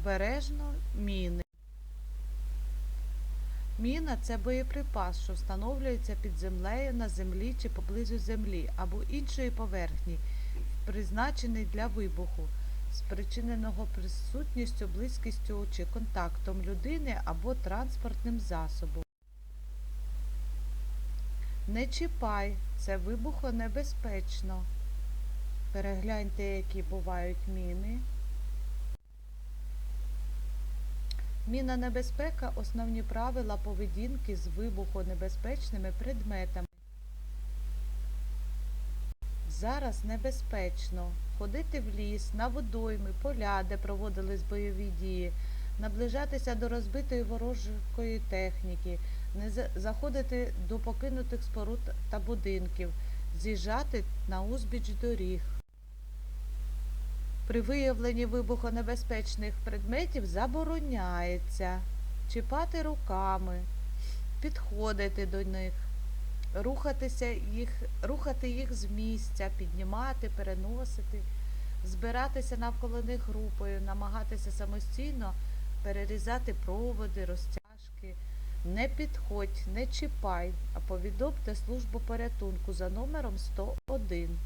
Обережно міни. Міна це боєприпас, що встановлюється під землею на землі чи поблизу землі або іншої поверхні, призначений для вибуху, спричиненого присутністю, близькістю чи контактом людини або транспортним засобом. Не чіпай, це вибухонебезпечно. Перегляньте, які бувають міни. Міна небезпека основні правила поведінки з вибухонебезпечними предметами. Зараз небезпечно ходити в ліс, на водойми, поля, де проводились бойові дії, наближатися до розбитої ворожої техніки, не заходити до покинутих споруд та будинків, з'їжджати на узбіч доріг. При виявленні вибухонебезпечних предметів забороняється чіпати руками, підходити до них, рухатися їх, рухати їх з місця, піднімати, переносити, збиратися навколо них групою, намагатися самостійно перерізати проводи, розтяжки. Не підходь, не чіпай, а повідомте службу порятунку за номером 101.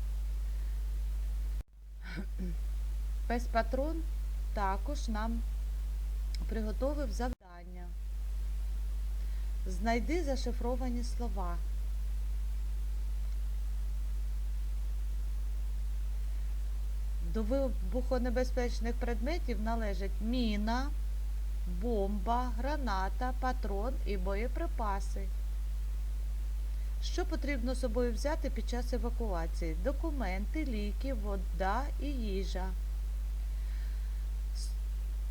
Пес патрон також нам приготовив завдання. Знайди зашифровані слова. До вибухонебезпечних предметів належать міна, бомба, граната, патрон і боєприпаси. Що потрібно з собою взяти під час евакуації? Документи, ліки, вода і їжа.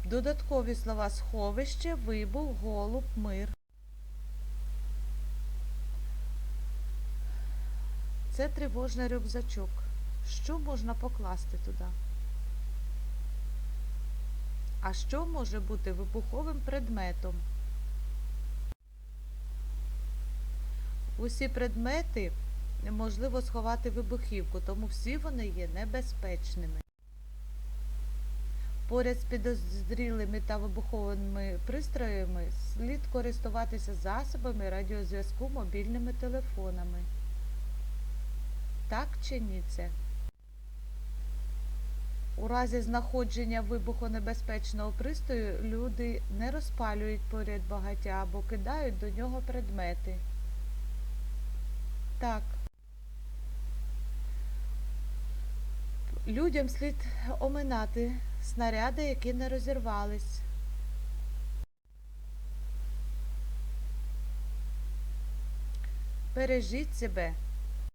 Додаткові слова сховище, вибух, голуб, мир. Це тривожний рюкзачок. Що можна покласти туди? А що може бути вибуховим предметом? Усі предмети неможливо сховати вибухівку, тому всі вони є небезпечними. Поряд з підозрілими та вибуховими пристроями слід користуватися засобами радіозв'язку мобільними телефонами. Так чи ні це? У разі знаходження вибухонебезпечного пристрою люди не розпалюють поряд багаття або кидають до нього предмети. Так. Людям слід оминати снаряди, які не розірвались. Бережіть себе